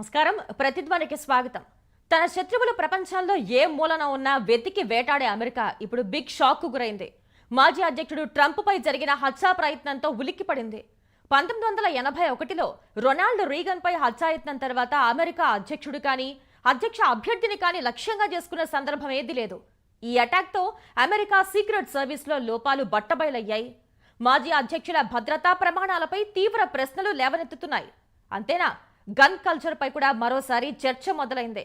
నమస్కారం. ప్రతిధ్వనికి స్వాగతం. తన శత్రువులు ప్రపంచంలో ఏ మూలన ఉన్నా వెతికి వేటాడే అమెరికా ఇప్పుడు బిగ్ షాక్కు గురైంది. మాజీ అధ్యక్షుడు ట్రంప్పై జరిగిన హత్యా ప్రయత్నంతో ఉలిక్కిపడింది. పంతొమ్మిది వందల ఎనభై ఒకటిలో రొనాల్డ్ రీగన్పై హత్యాయత్నం తర్వాత అమెరికా అధ్యక్షుడు కానీ అధ్యక్ష అభ్యర్థిని కానీ లక్ష్యంగా చేసుకున్న సందర్భం ఏది లేదు. ఈ అటాక్తో అమెరికా సీక్రెట్ సర్వీస్లో లోపాలు బట్టబయలయ్యాయి. మాజీ అధ్యక్షుల భద్రతా ప్రమాణాలపై తీవ్ర ప్రశ్నలు లేవనెత్తుతున్నాయి. అంతేనా? గన్ కల్చర్ పై కూడా మరోసారి చర్చ మొదలైంది.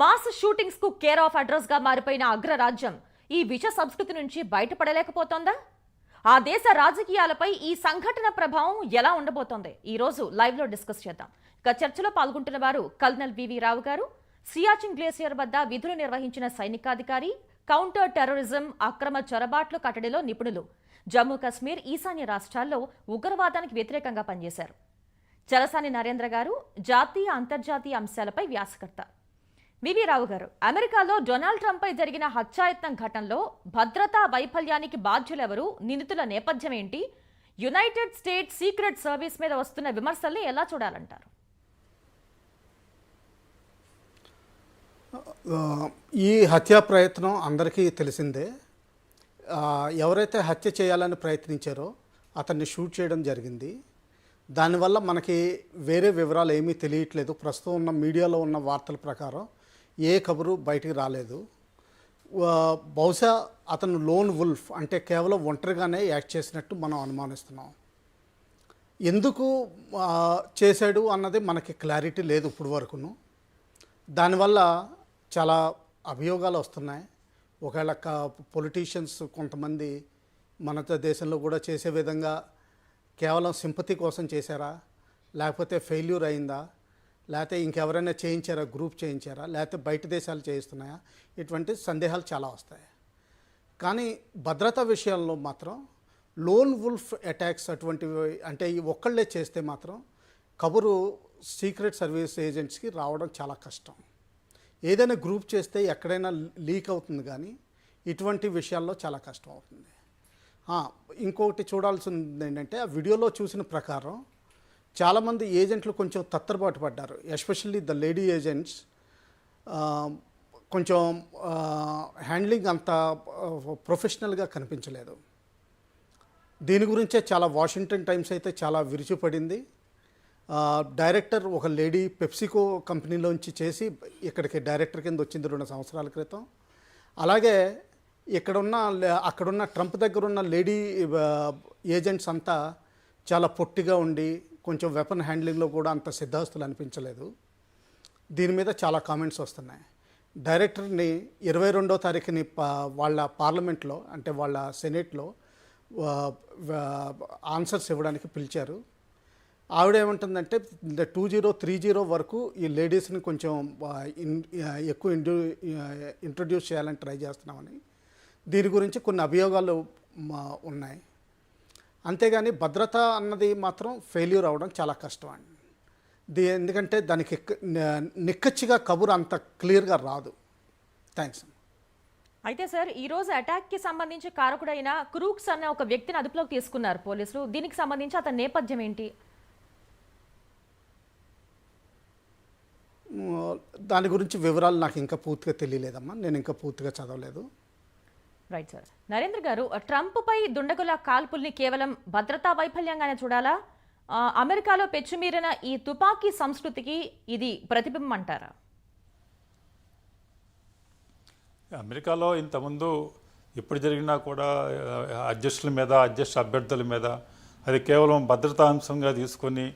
మాస్ షూటింగ్స్కు కేర్ ఆఫ్ అడ్రస్గా మారిపోయిన అగ్రరాజ్యం ఈ విష సంస్కృతి నుంచి బయటపడలేకపోతోందా? ఆ దేశ రాజకీయాలపై ఈ సంఘటన ప్రభావం ఎలా ఉండబోతోంది? ఈ రోజు లైవ్లో డిస్కస్ చేద్దాం. ఇక చర్చలో పాల్గొంటున్న వారు కల్నల్ వివి రావు గారు సియాచిన్ గ్లేసియర్ వద్ద విధులు నిర్వహించిన సైనికాధికారి కౌంటర్ టెర్రరిజం అక్రమ చొరబాట్లు కట్టడిలో నిపుణులు. జమ్మూ కాశ్మీర్ ఈశాన్య రాష్ట్రాల్లో ఉగ్రవాదానికి వ్యతిరేకంగా పనిచేశారు. చలసాని నరేంద్ర గారు జాతీయ అంతర్జాతీయ అంశాలపై వ్యాసకర్త. వివి రావు గారు అమెరికాలో డొనాల్డ్ ట్రంప్ పై జరిగిన హత్యాయత్నం ఘటనలో భద్రతా వైఫల్యానికి బాధ్యులెవరు నిందితుల నేపథ్యం ఏంటి యునైటెడ్ స్టేట్స్ సీక్రెట్ సర్వీస్ మీద వస్తున్న విమర్శల్ని ఎలా చూడాలంటారు? ఈ హత్యా ప్రయత్నం అందరికీ తెలిసిందే. ఎవరైతే హత్య చేయాలని ప్రయత్నించారో అతన్ని షూట్ చేయడం జరిగింది. దానివల్ల మనకి వేరే వివరాలు ఏమీ తెలియట్లేదు. ప్రస్తుతం ఉన్న మీడియాలో ఉన్న వార్తల ప్రకారం ఏ కబురు బయటికి రాలేదు. బహుశా అతను లోన్ వుల్ఫ్ అంటే కేవలం ఒంటరిగానే యాక్ట్ చేసినట్టు మనం అనుమానిస్తున్నాం. ఎందుకు చేశాడు అన్నది మనకి క్లారిటీ లేదు ఇప్పుడు వరకును. దానివల్ల చాలా అభియోగాలు వస్తున్నాయి. ఒకవేళ పొలిటీషియన్స్ కొంతమంది మన దేశంలో కూడా చేసే విధంగా కేవలం సింపతి కోసం చేశారా? లేకపోతే ఫెయిల్యూర్ అయిందా? లేకపోతే ఇంకెవరైనా చేయించారా? గ్రూప్ చేయించారా? లేకపోతే బయట దేశాలు చేయిస్తున్నాయా? ఇటువంటి సందేహాలు చాలా వస్తాయి. కానీ భద్రతా విషయాల్లో మాత్రం లోన్ వుల్ఫ్ అటాక్స్ అటువంటివి అంటే ఈ ఒక్కళ్ళే చేస్తే మాత్రం కబురు సీక్రెట్ సర్వీస్ ఏజెంట్స్కి రావడం చాలా కష్టం. ఏదైనా గ్రూప్ చేస్తే ఎక్కడైనా లీక్ అవుతుంది కానీ ఇటువంటి విషయాల్లో చాలా కష్టం అవుతుంది. ఇంకొకటి చూడాల్సింది ఏంటంటే ఆ వీడియోలో చూసిన ప్రకారం చాలామంది ఏజెంట్లు కొంచెం తత్తరబాటు పడ్డారు. Especially the lady agents. కొంచెం హ్యాండ్లింగ్ అంత ప్రొఫెషనల్గా కనిపించలేదు. దీని గురించే చాలా వాషింగ్టన్ టైమ్స్ అయితే చాలా విరుచుపడింది. డైరెక్టర్ ఒక లేడీ పెప్సికో కంపెనీలోంచి చేసి ఇక్కడికి డైరెక్టర్ కింద వచ్చింది రెండు సంవత్సరాల క్రితం. అలాగే ఇక్కడున్న అక్కడున్న ట్రంప్ దగ్గర ఉన్న లేడీ ఏజెంట్స్ అంతా చాలా పొట్టిగా ఉండి కొంచెం వెపన్ హ్యాండ్లింగ్లో కూడా అంత సిద్ధాస్తులు అనిపించలేదు. దీని మీద చాలా కామెంట్స్ వస్తున్నాయి. డైరెక్టర్ని ఇరవై రెండో తారీఖుని పా వాళ్ళ పార్లమెంట్లో అంటే వాళ్ళ సెనేట్లో ఆన్సర్స్ ఇవ్వడానికి పిలిచారు. ఆవిడ ఏమంటుందంటే టూ జీరో త్రీ జీరో వరకు ఈ లేడీస్ని కొంచెం ఇన్- ఎక్కువ ఇండ్యూ ఇంట్రొడ్యూస్ చేయాలని ట్రై చేస్తున్నామని. దీని గురించి కొన్ని అభియోగాలు ఉన్నాయి. అంతేగాని భద్రత అన్నది మాత్రం ఫెయిల్యూర్ అవ్వడం చాలా కష్టం అండి దీ ఎందుకంటే దానికి నిక్కచ్చిగా కబురు అంత క్లియర్గా రాదు. థ్యాంక్స్ అయితే సార్ ఈ రోజు అటాక్కి సంబంధించి కారకుడైన క్రూక్స్ అనే ఒక వ్యక్తిని అదుపులోకి తీసుకున్నారు పోలీసులు. దీనికి సంబంధించి అతని నేపథ్యం ఏంటి? దాని గురించి వివరాలు నాకు ఇంకా పూర్తిగా తెలియలేదమ్మా. నేను ఇంకా పూర్తిగా చదవలేదు. రైట్ సార్ నరేంద్ర గారు ట్రంప్ పై దుండగుల కాల్పుల్ని కేవలం భద్రతా వైఫల్యంగానే చూడాలా? అమెరికాలో పెచ్చుమీరిన ఈ తుపాకీ సంస్కృతికి ఇది ప్రతిబింబం అంటారా అమెరికాలో ఇంతకుముందు ఎప్పుడు జరిగినా కూడా అధ్యక్షుల మీద అధ్యక్ష అభ్యర్థుల మీద అది కేవలం భద్రతా అంశంగా తీసుకొని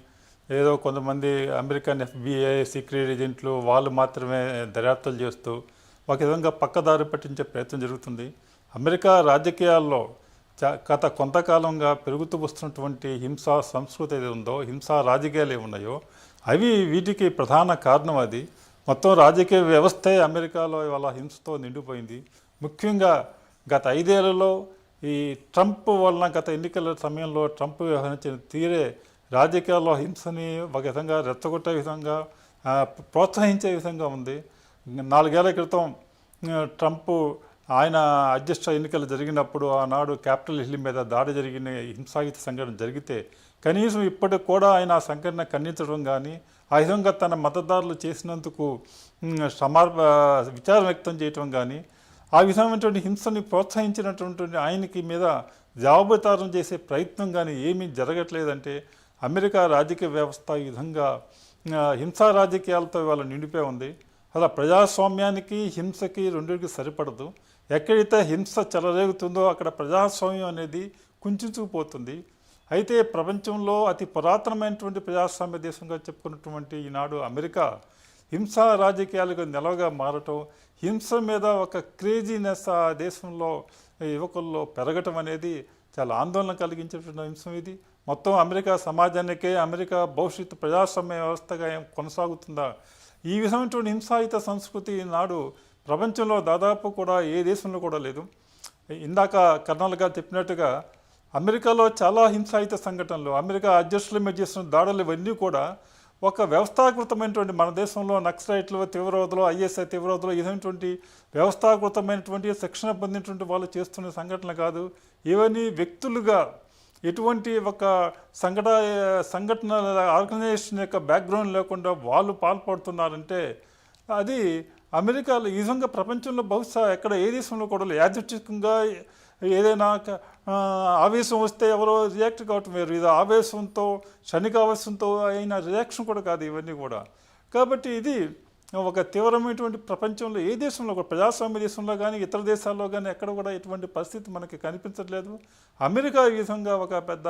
ఏదో కొంతమంది అమెరికన్ ఎఫ్బిఐ సీక్రెట్ ఏజెంట్లు వాళ్ళు మాత్రమే దర్యాప్తులు చేస్తూ ఒక విధంగా పక్కదారి పట్టించే ప్రయత్నం జరుగుతుంది. అమెరికా రాజకీయాల్లో చ- గత కొంతకాలంగా పెరుగుతూ వస్తున్నటువంటి హింసా సంస్కృతి ఏది ఉందో హింసా రాజకీయాలు ఏమి ఉన్నాయో అవి వీటికి ప్రధాన కారణం అది. మొత్తం రాజకీయ వ్యవస్థే అమెరికాలో ఇవాళ హింసతో నిండిపోయింది. ముఖ్యంగా గత ఐదేళ్ళలో ఈ ట్రంప్ వలన గత ఎన్నికల సమయంలో ట్రంప్ వ్యవహరించిన తీరే రాజకీయాల్లో హింసని ఒక విధంగా రెచ్చగొట్టే విధంగా ప్రోత్సహించే విధంగా ఉంది. నాలుగేళ్ళ క్రితం ట్రంప్ ఆయన అధ్యక్ష ఎన్నికలు జరిగినప్పుడు ఆనాడు క్యాపిటల్ హిల్ మీద దాడి జరిగిన హింసాయుత సంఘటన జరిగితే కనీసం ఇప్పటికి కూడా ఆయన ఆ సంఘటన ఖండించడం కానీ ఆ విధంగా తన మతదారులు చేసినందుకు సమర్ విచారం వ్యక్తం చేయటం కానీ ఆ విధమైనటువంటి హింసని ప్రోత్సహించినటువంటి ఆయనకి మీద జవాబుతారం చేసే ప్రయత్నం కానీ ఏమీ జరగట్లేదంటే అమెరికా రాజకీయ వ్యవస్థ ఈ విధంగా హింసా రాజకీయాలతో ఇవాళ నిండిపోయి ఉంది. అలా ప్రజాస్వామ్యానికి హింసకి రెండింటికి సరిపడదు. ఎక్కడైతే హింస చెలరేగుతుందో అక్కడ ప్రజాస్వామ్యం అనేది కుంచుకుపోతుంది. అయితే ప్రపంచంలో అతి పురాతనమైనటువంటి ప్రజాస్వామ్య దేశంగా చెప్పుకున్నటువంటి ఈనాడు అమెరికా హింసా రాజకీయాలకు నిలవగా మారటం హింస మీద ఒక క్రేజీనెస్ ఆ దేశంలో యువకుల్లో పెరగటం అనేది చాలా ఆందోళన కలిగించేటువంటి అంశం ఇది. మొత్తం అమెరికా సమాజానికే అమెరికా భవిష్యత్తు ప్రజాస్వామ్య వ్యవస్థగా ఏం కొనసాగుతుందా? ఈ విధమైనటువంటి హింసాయుత సంస్కృతి నాడు ప్రపంచంలో దాదాపు కూడా ఏ దేశంలో కూడా లేదు. ఇందాక కర్నల్ గారు చెప్పినట్టుగా అమెరికాలో చాలా హింసాయుత సంఘటనలు అమెరికా అధ్యక్షుల మీద చేసిన దాడులు ఇవన్నీ కూడా ఒక వ్యవస్థాకృతమైనటువంటి మన దేశంలో నక్సలైట్లు తీవ్రవాదులు ఐఎస్ఐ తీవ్రవాదులు ఇదైనటువంటి వ్యవస్థాకృతమైనటువంటి శిక్షణ పొందినటువంటి వాళ్ళు చేస్తున్న సంఘటన కాదు. ఇవన్నీ వ్యక్తులుగా ఎటువంటి ఒక సంఘట సంఘటన ఆర్గనైజేషన్ యొక్క బ్యాక్గ్రౌండ్ లేకుండా వాళ్ళు పాల్పడుతున్నారంటే అది అమెరికాలో ఈ విధంగా ప్రపంచంలో బహుశా ఎక్కడ ఏ దేశంలో కూడా యాదృచ్ఛికంగా ఏదైనా ఆవేశం వస్తే ఎవరో రియాక్ట్ కావటం వేరు. ఇది ఆవేశంతో క్షణిక ఆవేశంతో అయిన రియాక్షన్ కూడా కాదు ఇవన్నీ కూడా. కాబట్టి ఇది ఒక తీవ్రమైనటువంటి ప్రపంచంలో ఏ దేశంలో కూడా ప్రజాస్వామ్య దేశంలో కానీ ఇతర దేశాల్లో కానీ ఎక్కడ కూడా ఇటువంటి పరిస్థితి మనకి కనిపించట్లేదు. అమెరికా ఈ విధంగా ఒక పెద్ద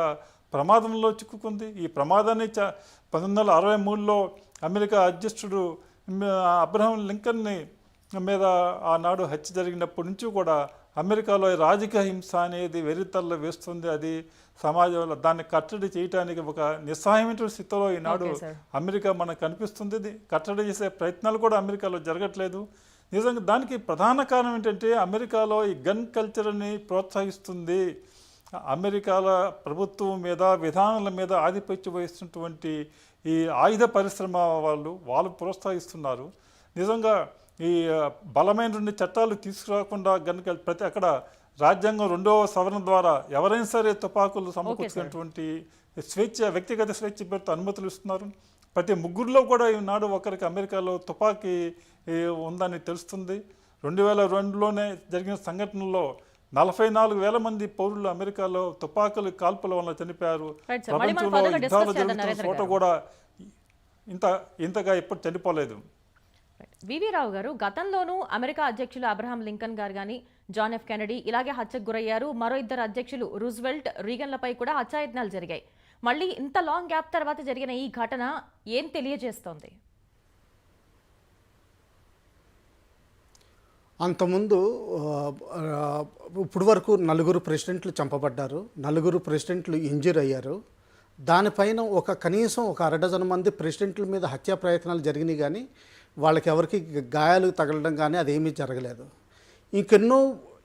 ప్రమాదంలో చిక్కుకుంది. ఈ ప్రమాదాన్ని చ పంతొమ్మిది వందల అరవై మూడులో అమెరికా అధ్యక్షుడు అబ్రహం లింకన్ని మీద ఆనాడు హత్య జరిగినప్పటి నుంచి కూడా అమెరికాలో ఈ రాజకీయ హింస అనేది వెర్రితల్లో వేస్తుంది. అది సమాజంలో దాన్ని కట్టడి చేయడానికి ఒక నిస్సహాయమైన స్థితిలో ఈనాడు. అమెరికా మనకు కనిపిస్తుంది. కట్టడి చేసే ప్రయత్నాలు కూడా అమెరికాలో జరగట్లేదు. నిజంగా దానికి ప్రధాన కారణం ఏంటంటే అమెరికాలో ఈ గన్ కల్చర్ని ప్రోత్సహిస్తుంది. అమెరికాల ప్రభుత్వం మీద విధానాల మీద ఆధిపత్యం వహిస్తున్నటువంటి ఈ ఆయుధ పరిశ్రమ వాళ్ళు వాళ్ళు ప్రోత్సహిస్తున్నారు. నిజంగా ఈ బలమైన బలమైనటువంటి చట్టాలు తీసుకురాకుండా గనుక ప్రతి అక్కడ రాజ్యాంగం రెండవ సవరణ ద్వారా ఎవరైనా సరే తుపాకులు సమకూర్చుకున్నటువంటి స్వేచ్ఛ వ్యక్తిగత స్వేచ్ఛ పేరుతో అనుమతులు ఇస్తున్నారు. ప్రతి ముగ్గురులో కూడా ఈనాడు ఒకరికి అమెరికాలో తుపాకీ ఉందని తెలుస్తుంది. రెండు వేల రెండులోనే జరిగిన సంఘటనలో నలభై నాలుగు వేల మంది పౌరులు అమెరికాలో తుపాకులు కాల్పుల వల్ల చనిపోయారు. ప్రపంచంలో యుద్ధాలు జరుగుతున్న చోట. కూడా ఇంత ఇంతగా ఎప్పుడు చనిపోలేదు. వివి రావు గారు గతంలోనూ అమెరికా అధ్యక్షులు అబ్రహాం లింకన్ గారు కానీ జాన్ ఎఫ్ కెనడీ ఇలాగే హత్యకు గురయ్యారు. మరో ఇద్దరు అధ్యక్షులు రూజ్వెల్ట్ రీగన్లపై కూడా హత్యాయత్నాలు జరిగాయి. మళ్ళీ ఇంత లాంగ్ గ్యాప్ తర్వాత జరిగిన ఈ ఘటన ఏం తెలియజేస్తోంది? అంతకుముందు ఇప్పుడు వరకు నలుగురు ప్రెసిడెంట్లు చంపబడ్డారు నలుగురు ప్రెసిడెంట్లు ఇంజూర్ అయ్యారు. దానిపైన ఒక కనీసం ఒక అరడజన మంది ప్రెసిడెంట్ల మీద హత్యా ప్రయత్నాలు జరిగినాయి కానీ వాళ్ళకి ఎవరికి గాయాలు తగలడం కానీ అదేమీ జరగలేదు. ఇంకెన్నో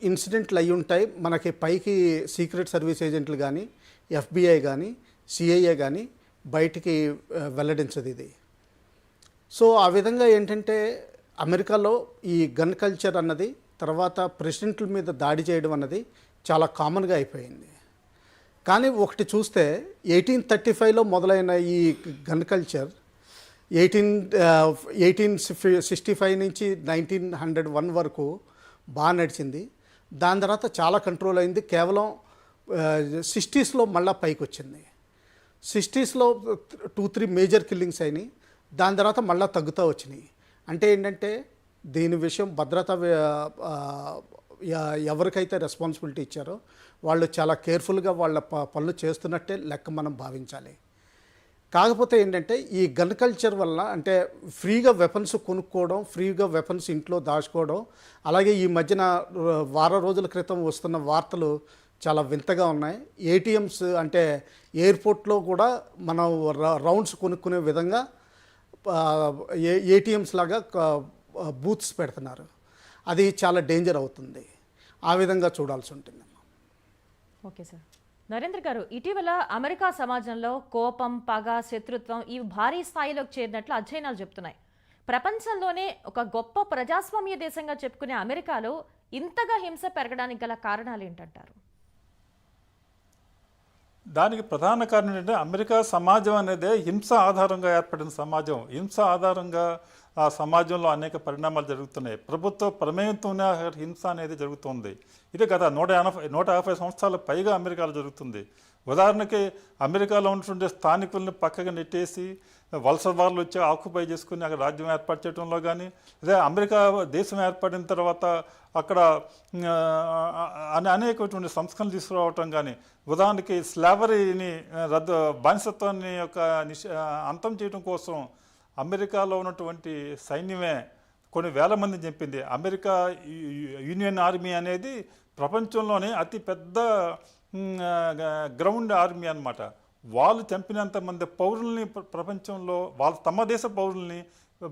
ఇన్సిడెంట్లు అయి ఉంటాయి. మనకి పైకి సీక్రెట్ సర్వీస్ ఏజెంట్లు కానీ ఎఫ్బిఐ కానీ సిఐఏ కానీ బయటికి వెల్లడించదు ఇది. సో ఆ విధంగా ఏంటంటే అమెరికాలో ఈ గన్ కల్చర్ అన్నది తర్వాత ప్రెసిడెంట్ల మీద దాడి చేయడం అన్నది చాలా కామన్గా అయిపోయింది. కానీ ఒకటి చూస్తే ఎయిటీన్ థర్టీ ఫైవ్లో మొదలైన ఈ gun culture eighteen eighteen sixty five నుంచి నైన్టీన్ హండ్రెడ్ వన్ వరకు బాగా నడిచింది. దాని తర్వాత చాలా కంట్రోల్ అయింది. కేవలం సిక్స్టీస్లో మళ్ళీ పైకి వచ్చింది సిక్స్టీస్లో టూ త్రీ మేజర్ కిల్లింగ్స్ అయినాయి. దాని తర్వాత మళ్ళీ తగ్గుతూ వచ్చినాయి. అంటే ఏంటంటే దీని విషయం భద్రత ఎవరికైతే రెస్పాన్సిబిలిటీ ఇచ్చారో వాళ్ళు చాలా కేర్ఫుల్గా వాళ్ళ ప- పనులు చేస్తున్నట్టే లెక్క మనం భావించాలి. కాకపోతే ఏంటంటే ఈ గన్ కల్చర్ వల్ల అంటే ఫ్రీగా వెపన్స్ కొనుక్కోవడం ఫ్రీగా వెపన్స్ ఇంట్లో దాచుకోవడం అలాగే ఈ మధ్యన వారం రోజుల క్రితం వస్తున్న వార్తలు చాలా వింతగా ఉన్నాయి. ఏటీఎంస్ అంటే ఎయిర్పోర్ట్లో కూడా మనం ర- రౌండ్స్ కొనుక్కునే విధంగా ఏటీఎంస్ లాగా బూత్స్ పెడుతున్నారు. అది చాలా డేంజర్ అవుతుంది. ఆ విధంగా చూడాల్సి ఉంటుంది ఓకే సార్. నరేంద్ర గారు ఇటీవల అమెరికా సమాజంలో కోపం పగ శత్రుత్వం ఇవి భారీ స్థాయిలోకి చేరినట్లు అధ్యయనాలు చెప్తున్నాయి. ప్రపంచంలోనే ఒక గొప్ప ప్రజాస్వామ్య దేశంగా చెప్పుకునే అమెరికాలో ఇంతగా హింస పెరగడానికి గల కారణాలు ఏంటంటారు? దానికి ప్రధాన కారణం ఏంటంటే అమెరికా సమాజం అనేది హింస ఆధారంగా ఏర్పడిన సమాజం. హింస ఆధారంగా ఆ సమాజంలో అనేక పరిణామాలు జరుగుతున్నాయి. ప్రభుత్వ ప్రమేయంతోనే హింస అనేది జరుగుతుంది. ఇది గత నూట ఎనభై నూట యాభై సంవత్సరాల పైగా అమెరికాలో జరుగుతుంది. ఉదాహరణకి అమెరికాలో ఉంటుండే స్థానికుల్ని పక్కగా నెట్టేసి వలస వాళ్ళు వచ్చి ఆక్యుపై చేసుకుని అక్కడ రాజ్యం ఏర్పాటు చేయడంలో కానీ అదే అమెరికా దేశం ఏర్పడిన తర్వాత అక్కడ అనేకటువంటి సంస్కరణలు తీసుకురావటం కానీ ఉదాహరణకి స్లావరీని రద్దు బానిసత్వాన్ని యొక్క నిష అంతం చేయడం కోసం అమెరికాలో ఉన్నటువంటి సైన్యమే కొన్ని వేల మందిని చెప్పింది అమెరికా యూనియన్ ఆర్మీ అనేది ప్రపంచంలోనే అతి పెద్ద గ్రౌండ్ ఆర్మీ అనమాట వాళ్ళు చంపినంత మంది పౌరుల్ని ప్రపంచంలో వాళ్ళ తమ దేశ పౌరుల్ని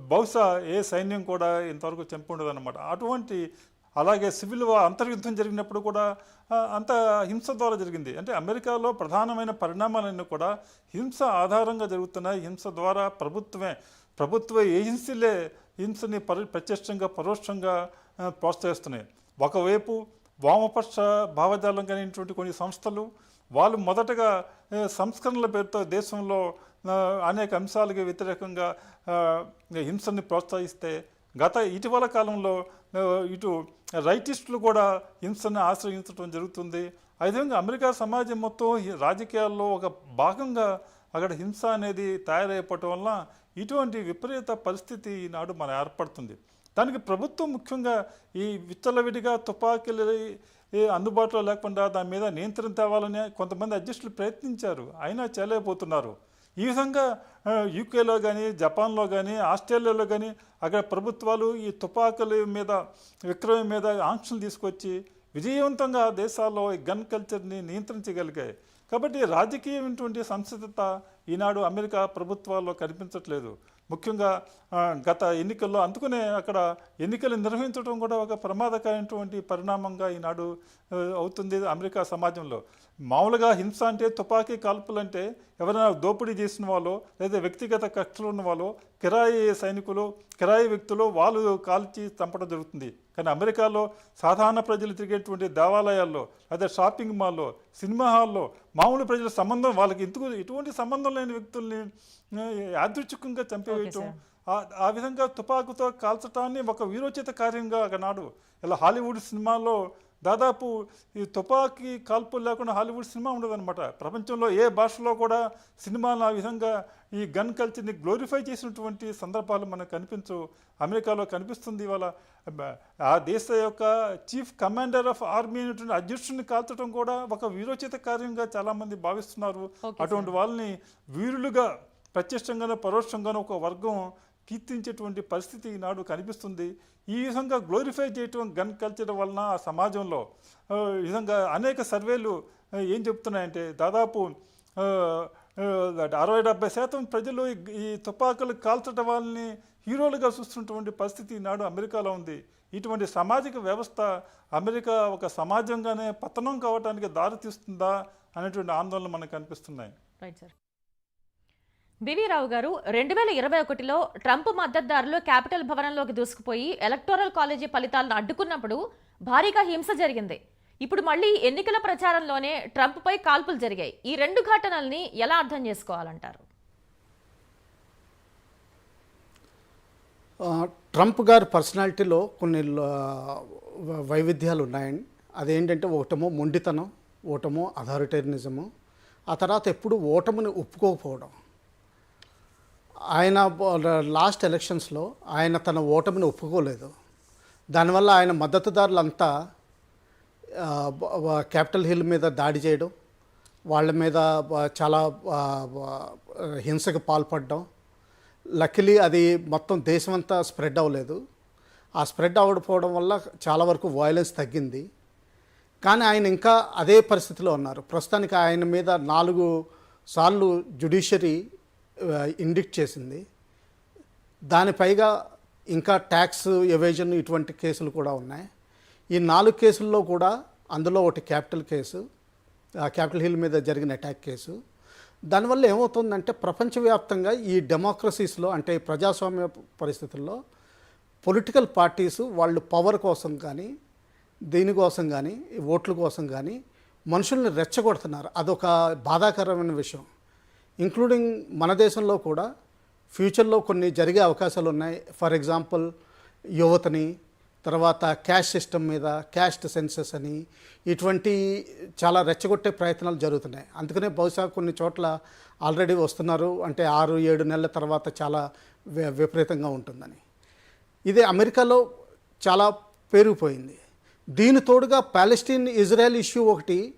బహుశా ఏ సైన్యం కూడా ఇంతవరకు చంపి ఉండదు అనమాట అటువంటి అలాగే సివిల్ అంతర్యుద్ధం జరిగినప్పుడు కూడా అంత హింస ద్వారా జరిగింది. అంటే అమెరికాలో ప్రధానమైన పరిణామాలన్నీ కూడా హింస ఆధారంగా జరుగుతున్నాయి. హింస ద్వారా ప్రభుత్వమే ప్రభుత్వ ఏజెన్సీలే హింసని పరి ప్రత్యక్షంగా పరోక్షంగా ప్రోత్సహిస్తున్నాయి. ఒకవైపు వామపక్ష భావజాలం కలిగినటువంటి కొన్ని సంస్థలు వాళ్ళు మొదటగా సంస్కరణల పేరుతో దేశంలో అనేక అంశాలకు వ్యతిరేకంగా హింసని ప్రోత్సహిస్తే గత ఇటీవల కాలంలో ఇటు రైటిస్టులు కూడా హింసను ఆశ్రయించడం జరుగుతుంది. అదేవిధంగా అమెరికా సమాజం మొత్తం రాజకీయాల్లో ఒక భాగంగా అక్కడ హింస అనేది తయారైపోవటం వల్ల ఇటువంటి విపరీత పరిస్థితి ఈనాడు మన ఏర్పడుతుంది. దానికి ప్రభుత్వం ముఖ్యంగా ఈ విచ్చలవిడిగా తుపాకీలు అందుబాటులో లేకుండా దాని మీద నియంత్రణ తేవాలని కొంతమంది అధ్యక్షులు ప్రయత్నించారు. అయినా చేయలేకపోతున్నారు. ఈ విధంగా యూకేలో కానీ జపాన్లో కానీ ఆస్ట్రేలియాలో కానీ అక్కడ ప్రభుత్వాలు ఈ తుపాకుల మీద విక్రయం మీద ఆంక్షలు తీసుకొచ్చి విజయవంతంగా దేశాల్లో ఈ గన్ కల్చర్ని నియంత్రించగలిగాయి. కాబట్టి రాజకీయమైనటువంటి సంసిద్ధత ఈనాడు అమెరికా ప్రభుత్వాల్లో కనిపించట్లేదు. ముఖ్యంగా గత ఎన్నికల్లో అందుకునే అక్కడ ఎన్నికలు నిర్వహించడం కూడా ఒక ప్రమాదకరమైనటువంటి పరిణామంగా ఈనాడు అవుతుంది అమెరికా సమాజంలో. మామూలుగా హింస అంటే తుపాకీ కాల్పులు అంటే ఎవరైనా దోపిడీ చేసిన వాళ్ళు లేదా వ్యక్తిగత కక్షలు ఉన్న వాళ్ళు కిరాయి సైనికులు కిరాయి వ్యక్తులు వాళ్ళు కాల్చి చంపడం జరుగుతుంది. కానీ అమెరికాలో సాధారణ ప్రజలు తిరిగేటువంటి దేవాలయాల్లో లేదా షాపింగ్ మాల్లో సినిమా హాల్లో మామూలు ప్రజల సంబంధం వాళ్ళకి ఎందుకు ఎటువంటి సంబంధం లేని వ్యక్తుల్ని యాదృచ్ఛికంగా చంపివేయటం ఆ- ఆ విధంగా తుపాకుతో కాల్చటాన్ని ఒక వీరోచిత కార్యంగా ఒకనాడు ఇలా హాలీవుడ్ సినిమాలో దాదాపు ఈ తుపాకీ కాల్పులు లేకుండా హాలీవుడ్ సినిమా ఉండదన్నమాట. ప్రపంచంలో ఏ భాషలో కూడా సినిమాలు ఆ విధంగా ఈ గన్ కల్చర్ని గ్లోరిఫై చేసినటువంటి సందర్భాలు మనకు కనిపించవు అమెరికాలో కనిపిస్తుంది ఇవాళ. ఆ దేశ యొక్క చీఫ్ కమాండర్ ఆఫ్ ఆర్మీ అయినటువంటి అధ్యక్షుడిని కాల్చడం కూడా ఒక వీరోచిత కార్యంగా చాలామంది భావిస్తున్నారు. అటువంటి వాళ్ళని వీరులుగా ప్రత్యక్షంగానో పరోక్షంగానో ఒక వర్గం కీర్తించేటువంటి పరిస్థితి ఈనాడు కనిపిస్తుంది. ఈ విధంగా గ్లోరిఫై చేయటం గన్ కల్చర్ వలన సమాజంలో ఈ విధంగా అనేక సర్వేలు ఏం చెప్తున్నాయంటే దాదాపు అరవై డెబ్బై శాతం ప్రజలు ఈ- తుపాకులు కాల్చడం వాళ్ళని హీరోలుగా చూస్తున్నటువంటి పరిస్థితి ఈనాడు అమెరికాలో ఉంది. ఇటువంటి సామాజిక వ్యవస్థ అమెరికా ఒక సమాజంగానే పతనం కావడానికి దారితీస్తుందా అనేటువంటి ఆందోళనలు మనకు కనిపిస్తున్నాయి. రైట్ సార్ బివీరావు గారు రెండు వేల ఇరవై ఒకటిలో ట్రంప్ మద్దతుదారులు క్యాపిటల్ భవనంలోకి దూసుకుపోయి ఎలక్టోరల్ కాలేజీ ఫలితాలను అడ్డుకున్నప్పుడు భారీగా హింస జరిగింది. ఇప్పుడు మళ్ళీ ఎన్నికల ప్రచారంలోనే ట్రంప్పై కాల్పులు జరిగాయి. ఈ రెండు ఘటనల్ని ఎలా అర్థం చేసుకోవాలంటారు? ట్రంప్ గారి పర్సనాలిటీలో కొన్ని వైవిధ్యాలు ఉన్నాయండి అదేంటంటే ఒకటేమో మొండితనం ఓటమో అథారిటేరియనిజము ఆ తర్వాత ఎప్పుడు ఓటముని ఒప్పుకోకపోవడం. ఆయన లాస్ట్ ఎలక్షన్స్లో ఆయన తన ఓటమిని ఒప్పుకోలేదు. దానివల్ల ఆయన మద్దతుదారులంతా క్యాపిటల్ హిల్ మీద దాడి చేయడం వాళ్ళ మీద చాలా హింసకు పాల్పడడం. లక్కలీ అది మొత్తం దేశమంతా స్ప్రెడ్ అవ్వలేదు. ఆ స్ప్రెడ్ అవ్వకపోవడం వల్ల చాలా వరకు వయలెన్స్ తగ్గింది. కానీ ఆయన ఇంకా అదే పరిస్థితిలో ఉన్నారు. ప్రస్తుతానికి ఆయన మీద నాలుగు సార్లు జుడిషియరీ ఇండిక్ట్ చేసింది. దానిపైగా ఇంకా ట్యాక్స్ ఎవేజన్ ఇటువంటి కేసులు కూడా ఉన్నాయి. ఈ నాలుగు కేసుల్లో కూడా అందులో ఒకటి క్యాపిటల్ కేసు క్యాపిటల్ హిల్ మీద జరిగిన అటాక్ కేసు. దానివల్ల ఏమవుతుందంటే ప్రపంచవ్యాప్తంగా ఈ డెమోక్రసీస్లో అంటే ప్రజాస్వామ్య పరిస్థితుల్లో పొలిటికల్ పార్టీస్ వాళ్ళు పవర్ కోసం కానీ దీనికోసం కానీ ఓట్ల కోసం కానీ మనుషుల్ని రెచ్చగొడుతున్నారు. అదొక బాధాకరమైన విషయం. ఇంక్లూడింగ్ మన దేశంలో కూడా ఫ్యూచర్లో కొన్ని జరిగే అవకాశాలు ఉన్నాయి. ఫర్ ఎగ్జాంపుల్ యువతని తర్వాత క్యాష్ సిస్టమ్ మీద క్యాస్ట్ సెన్సెస్ అని ఇటువంటి చాలా రెచ్చగొట్టే ప్రయత్నాలు జరుగుతున్నాయి. అందుకనే బహుశా కొన్ని చోట్ల ఆల్రెడీ వస్తున్నారు. అంటే ఆరు ఏడు నెలల తర్వాత చాలా వి- విపరీతంగా ఉంటుందని. ఇది అమెరికాలో చాలా పేరుపోయింది దీని తోడుగా పాలెస్టీన్ ఇజ్రాయెల్ ఇష్యూ ఒకటి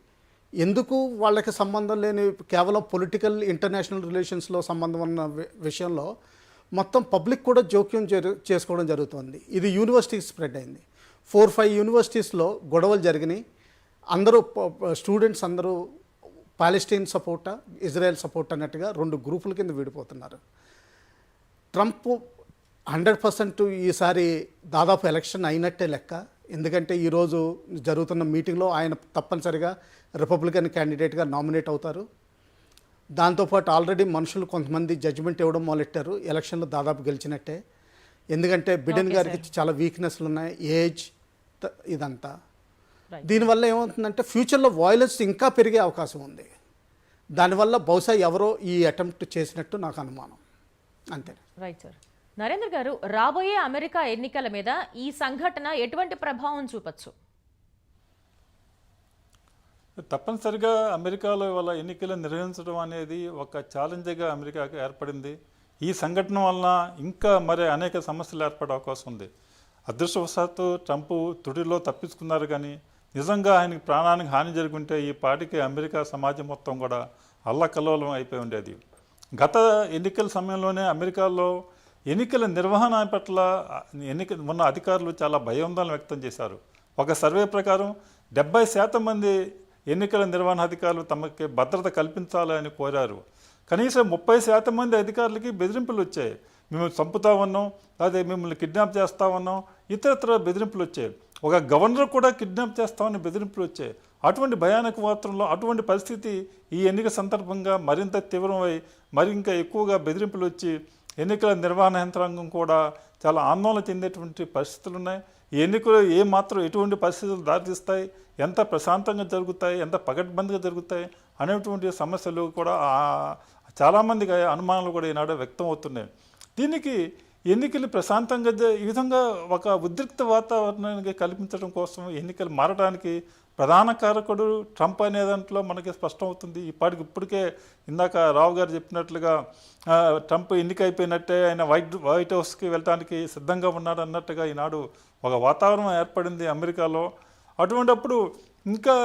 ఎందుకు వాళ్ళకి సంబంధం లేని కేవలం పొలిటికల్ ఇంటర్నేషనల్ రిలేషన్స్లో సంబంధం ఉన్న విషయంలో మొత్తం పబ్లిక్ కూడా జోక్యం జరు- చేసుకోవడం జరుగుతుంది. ఇది యూనివర్సిటీకి స్ప్రెడ్ అయింది. ఫోర్ ఫైవ్ యూనివర్సిటీస్లో గొడవలు జరిగినాయి. అందరూ స్టూడెంట్స్ అందరూ పాలెస్టీన్ సపోర్టా ఇజ్రాయెల్ సపోర్ట్ అన్నట్టుగా రెండు గ్రూపుల కింద విడిపోతున్నారు. ట్రంప్ హండ్రెడ్ పర్సెంట్ ఈసారి దాదాపు ఎలక్షన్ అయినట్టే లెక్క. ఎందుకంటే ఈరోజు జరుగుతున్న మీటింగ్లో ఆయన తప్పనిసరిగా రిపబ్లికన్ క్యాండిడేట్గా నామినేట్ అవుతారు. దాంతోపాటు ఆల్రెడీ మనుషులు కొంతమంది జడ్జిమెంట్ ఇవ్వడం మొదలెట్టారు. ఎలక్షన్లో దాదాపు గెలిచినట్టే. ఎందుకంటే బిడెన్ గారికి చాలా వీక్నెస్లు ఉన్నాయి. ఏజ్ ఇదంతా. దీనివల్ల ఏమవుతుందంటే ఫ్యూచర్లో వాయిలెన్స్ ఇంకా పెరిగే అవకాశం ఉంది. దానివల్ల బహుశా ఎవరో ఈ అటెంప్ట్ చేసినట్టు నాకు అనుమానం. అంతే. రైట్ సార్ నరేంద్ర గారు రాబోయే అమెరికా ఎన్నికల మీద ఈ సంఘటన ఎటువంటి ప్రభావం చూపచ్చు? తప్పనిసరిగా అమెరికాలో వల్ల ఎన్నికలు నిర్వహించడం అనేది ఒక ఛాలెంజ్గా అమెరికాకు ఏర్పడింది. ఈ సంఘటన వలన ఇంకా మరి అనేక సమస్యలు ఏర్పడే అవకాశం ఉంది. అదృష్టవశాత్తు ట్రంప్ తుడిలో తప్పించుకున్నారు కానీ నిజంగా ఆయనకి ప్రాణానికి హాని జరుగుంటే ఈ పాటికి అమెరికా సమాజం మొత్తం కూడా అల్లకల్లోలం అయిపోయి ఉండేది. గత ఎన్నికల సమయంలోనే అమెరికాలో ఎన్నికల నిర్వహణ పట్ల ఎన్నిక ఉన్న అధికారులు చాలా భయోందోళన వ్యక్తం చేశారు. ఒక సర్వే ప్రకారం డెబ్బై శాతం మంది ఎన్నికల నిర్వహణ అధికారులు తమకి భద్రత కల్పించాలని కోరారు. కనీసం ముప్పై శాతం మంది అధికారులకి బెదిరింపులు వచ్చాయి. మేము చంపుతా ఉన్నాం అదే మిమ్మల్ని కిడ్నాప్ చేస్తా ఉన్నాం ఇతరత్ర బెదిరింపులు వచ్చాయి. ఒక గవర్నర్ కూడా కిడ్నాప్ చేస్తామని బెదిరింపులు వచ్చాయి. అటువంటి భయానక వాతావరణంలో అటువంటి పరిస్థితి ఈ ఎన్నిక సందర్భంగా మరింత తీవ్రమై మరి ఇంకా ఎక్కువగా బెదిరింపులు వచ్చి ఎన్నికల నిర్వహణ యంత్రాంగం కూడా చాలా ఆందోళన చెందేటువంటి పరిస్థితులు ఉన్నాయి. ఈ ఎన్నికలు ఏ మాత్రం ఎటువంటి పరిస్థితులు దారితీస్తాయి? ఎంత ప్రశాంతంగా జరుగుతాయి? ఎంత పగడ్బందీగా జరుగుతాయి? అనేటువంటి సమస్యలు కూడా చాలామందికి అనుమానాలు కూడా ఈనాడు వ్యక్తం అవుతున్నాయి. దీనికి ఎన్నికలు ప్రశాంతంగా ఈ విధంగా ఒక ఉద్రిక్త వాతావరణానికి కల్పించడం కోసం ఎన్నికలు మారడానికి ప్రధాన కారకుడు ట్రంప్ అనే దాంట్లో మనకి స్పష్టం అవుతుంది. ఇప్పటికి ఇప్పటికే ఇందాక రావు గారు చెప్పినట్లుగా ట్రంప్ ఎన్నిక అయిపోయినట్టే ఆయన వైట్ వైట్ హౌస్కి వెళ్ళడానికి సిద్ధంగా ఉన్నాడు అన్నట్టుగా ఈనాడు ఒక వాతావరణం ఏర్పడింది అమెరికాలో. అటువంటప్పుడు ఇంకా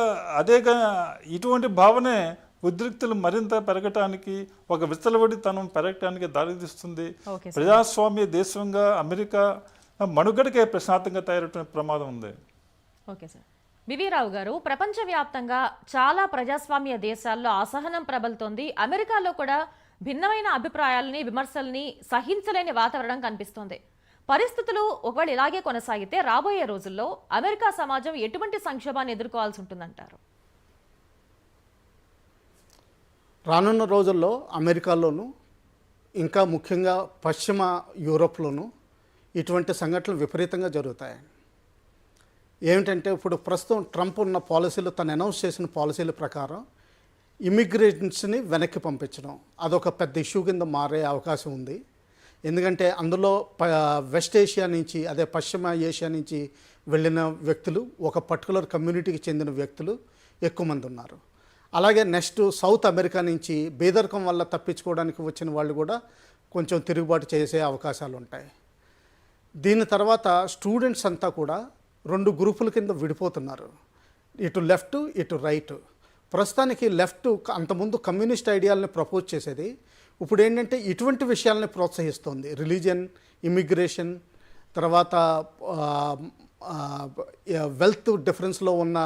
అదేగా ఇటువంటి భావనే ఉద్రిక్తులు మరింత పెరగటానికి ఒక విచ్చలవిడితనం పెరగటానికి దారితీస్తుంది. ప్రజాస్వామ్య దేశంగా అమెరికా మనుగడకే ప్రశాంతంగా తయారయ్యే ప్రమాదం ఉంది. Okay sir. బివీరావు గారు ప్రపంచవ్యాప్తంగా చాలా ప్రజాస్వామ్య దేశాల్లో అసహనం ప్రబలుతోంది. అమెరికాలో కూడా భిన్నమైన అభిప్రాయాలని విమర్శల్ని సహించలేని వాతావరణం కనిపిస్తోంది. పరిస్థితులు ఒకవేళ ఇలాగే కొనసాగితే రాబోయే రోజుల్లో అమెరికా సమాజం ఎటువంటి సంక్షోభాన్ని ఎదుర్కోవాల్సి ఉంటుందంటారు? రానున్న రోజుల్లో అమెరికాలోనూ ఇంకా ముఖ్యంగా పశ్చిమ యూరోప్లోనూ ఇటువంటి సంఘటనలు విపరీతంగా జరుగుతాయి ఏమిటంటే ఇప్పుడు ప్రస్తుతం ట్రంప్ ఉన్న పాలసీలు తను అనౌన్స్ చేసిన పాలసీల ప్రకారం ఇమిగ్రేషన్స్ని వెనక్కి పంపించడం. అదొక పెద్ద ఇష్యూ కింద మారే అవకాశం ఉంది. ఎందుకంటే అందులో ప వెస్ట్ ఏషియా నుంచి అదే పశ్చిమ ఏషియా నుంచి వెళ్ళిన వ్యక్తులు ఒక పర్టికులర్ కమ్యూనిటీకి చెందిన వ్యక్తులు ఎక్కువ మంది ఉన్నారు. అలాగే నెక్స్ట్ సౌత్ అమెరికా నుంచి బేదరికం వల్ల తప్పించుకోవడానికి వచ్చిన వాళ్ళు కూడా కొంచెం తిరుగుబాటు చేసే అవకాశాలు ఉంటాయి. దీని తర్వాత స్టూడెంట్స్ అంతా కూడా రెండు గ్రూపుల కింద విడిపోతున్నారు. ఇటు లెఫ్ట్ ఇటు రైట్. ప్రస్తుతానికి లెఫ్ట్ అంతకుముందు కమ్యూనిస్ట్ ఐడియాలని ప్రపోజ్ చేసేది ఇప్పుడు ఏంటంటే ఇటువంటి విషయాలని ప్రోత్సహిస్తోంది. రిలీజియన్ ఇమిగ్రేషన్ తర్వాత వెల్త్ డిఫరెన్స్లో ఉన్న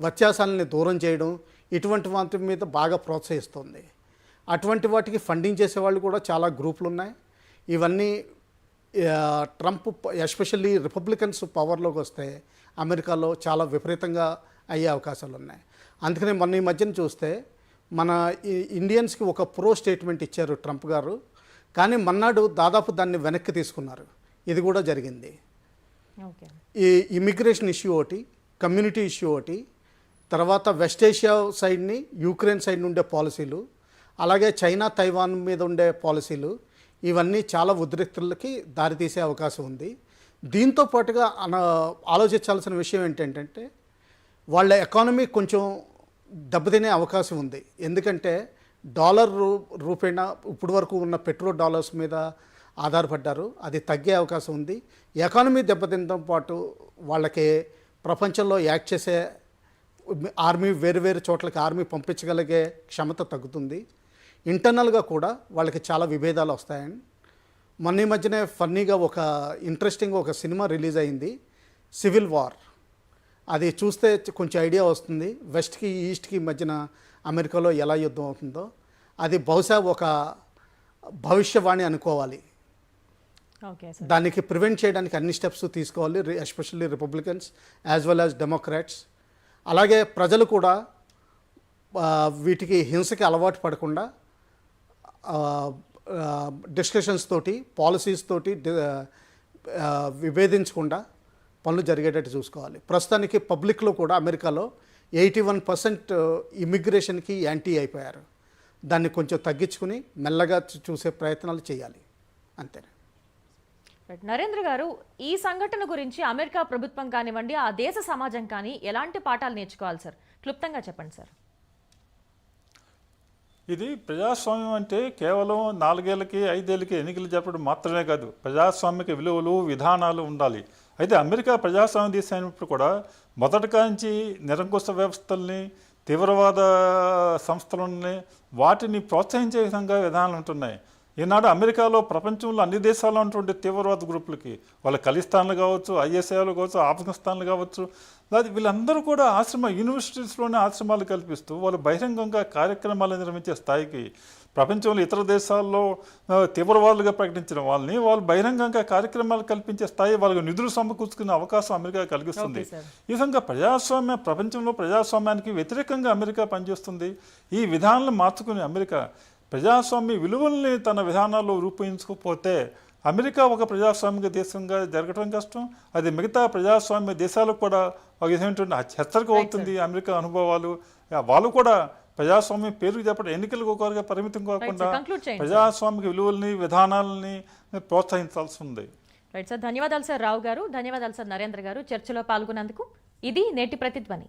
వ్యత్యాసాలని దూరం చేయడం ఇటువంటి వాటి మీద బాగా ప్రోత్సహిస్తోంది. అటువంటి వాటికి ఫండింగ్ చేసే వాళ్ళు కూడా చాలా గ్రూపులు ఉన్నాయి ఇవన్నీ ట్రంప్ ఎస్పెషల్లీ రిపబ్లికన్స్ పవర్లోకి వస్తే అమెరికాలో చాలా విపరీతంగా అయ్యే అవకాశాలు ఉన్నాయి అందుకనే మొన్న ఈ మధ్యన చూస్తే మన ఇండియన్స్కి ఒక ప్రో స్టేట్మెంట్ ఇచ్చారు ట్రంప్ గారు. కానీ మన్నాడు దాదాపు దాన్ని వెనక్కి తీసుకున్నారు. ఇది కూడా జరిగింది. ఓకే. ఈ ఇమిగ్రేషన్ ఇష్యూ ఒకటి కమ్యూనిటీ ఇష్యూ ఒకటి తర్వాత వెస్ట్ ఏషియా సైడ్ని యూక్రెయిన్ సైడ్ ఉండే పాలసీలు అలాగే చైనా తైవాన్ మీద ఉండే పాలసీలు ఇవన్నీ చాలా ఉద్రిక్తులకి దారితీసే అవకాశం ఉంది. దీంతో పాటుగా అన ఆలోచించాల్సిన విషయం ఏంటంటే వాళ్ళ ఎకానమీ కొంచెం దెబ్బతినే అవకాశం ఉంది. ఎందుకంటే డాలర్ రూ రూపేణా ఇప్పుడు వరకు ఉన్న పెట్రోల్ డాలర్స్ మీద ఆధారపడ్డారు. అది తగ్గే అవకాశం ఉంది. ఎకానమీ దెబ్బతినడం పాటు వాళ్ళకి ప్రపంచంలో యాక్ట్ చేసే ఆర్మీ వేరు వేరు చోట్లకి ఆర్మీ పంపించగలిగే క్షమత తగ్గుతుంది. ఇంటర్నల్గా కూడా వాళ్ళకి చాలా విభేదాలు వస్తాయని. మొన్న ఈ మధ్యనే ఫన్నీగా ఒక ఇంట్రెస్టింగ్ ఒక సినిమా రిలీజ్ అయింది సివిల్ వార్. అది చూస్తే కొంచెం ఐడియా వస్తుంది వెస్ట్కి ఈస్ట్కి మధ్యన అమెరికాలో ఎలా యుద్ధం అవుతుందో. అది బహుశా ఒక భవిష్యవాణి అనుకోవాలి. దానికి ప్రివెంట్ చేయడానికి అన్ని స్టెప్స్ తీసుకోవాలి especially Republicans as well as Democrats. అలాగే ప్రజలు కూడా వీటికి హింసకి అలవాటు పడకుండా డిస్కషన్స్ తోటి పాలసీస్ తోటి విభేదించకుండా పనులు జరిగేటట్టు చూసుకోవాలి. ప్రస్తుతానికి పబ్లిక్లో కూడా అమెరికాలో ఎయిటీ వన్ పర్సెంట్ ఇమిగ్రేషన్కి యాంటీ అయిపోయారు. దాన్ని కొంచెం తగ్గించుకుని మెల్లగా చూ- చూసే ప్రయత్నాలు చేయాలి. అంతేనే రైట్. నరేంద్ర గారు ఈ సంఘటన గురించి అమెరికా ప్రభుత్వం కానివ్వండి ఆ దేశ సమాజం కానీ ఎలాంటి పాఠాలు నేర్చుకోవాలి సార్? క్లుప్తంగా చెప్పండి సార్. ఇది ప్రజాస్వామ్యం అంటే కేవలం నాలుగేళ్ళకి ఐదేళ్ళకి ఎన్నికలు జరపడం మాత్రమే కాదు ప్రజాస్వామిక విలువలు విధానాలు ఉండాలి. అయితే అమెరికా ప్రజాస్వామ్య దేశం కూడా మొదటి నుంచి నిరంకుశ వ్యవస్థల్ని తీవ్రవాద సంస్థలని వాటిని ప్రోత్సహించే విధంగా విధానాలు ఉంటున్నాయి. ఈనాడు అమెరికాలో ప్రపంచంలో అన్ని దేశాల్లో ఉన్నటువంటి తీవ్రవాద గ్రూపులకి వాళ్ళ ఖలిస్తాన్లు కావచ్చు ఐఎస్ఐలు కావచ్చు ఆఫ్ఘనిస్తాన్లు కావచ్చు లేదా వీళ్ళందరూ కూడా ఆశ్రమ యూనివర్సిటీస్లోనే ఆశ్రమాలు కల్పిస్తూ వాళ్ళు బహిరంగంగా కార్యక్రమాలు నిర్వహించే స్థాయికి ప్రపంచంలో ఇతర దేశాల్లో తీవ్రవాదులుగా ప్రకటించిన వాళ్ళని వాళ్ళు బహిరంగంగా కార్యక్రమాలు కల్పించే స్థాయి వాళ్ళకి నిధులు సమకూర్చుకునే అవకాశం అమెరికా కలిగిస్తుంది. ఈ విధంగా ప్రజాస్వామ్య ప్రపంచంలో ప్రజాస్వామ్యానికి వ్యతిరేకంగా అమెరికా పనిచేస్తుంది. ఈ విధానాలను మార్చుకుని అమెరికా ప్రజాస్వామ్య విలువల్ని తన విధానాల్లో రూపొందించకపోతే అమెరికా ఒక ప్రజాస్వామిక దేశంగా జరగడం కష్టం. అది మిగతా ప్రజాస్వామ్య దేశాలకు కూడా ఒక విధమైనటువంటి హెచ్చరిక అవుతుంది అమెరికా అనుభవాలు. వాళ్ళు కూడా ప్రజాస్వామ్యం పేరు చెప్పడం ఎన్నికలకు ఒకరుగా పరిమితం కాకుండా ప్రజాస్వామిక విలువల్ని విధానాలని ప్రోత్సహించాల్సి ఉంది. రైట్ సార్ ధన్యవాదాలు సార్ రావు గారు. ధన్యవాదాలు సార్ నరేంద్ర గారు. చర్చలో పాల్గొన్నందుకు ఇది నేటి ప్రతిధ్వని.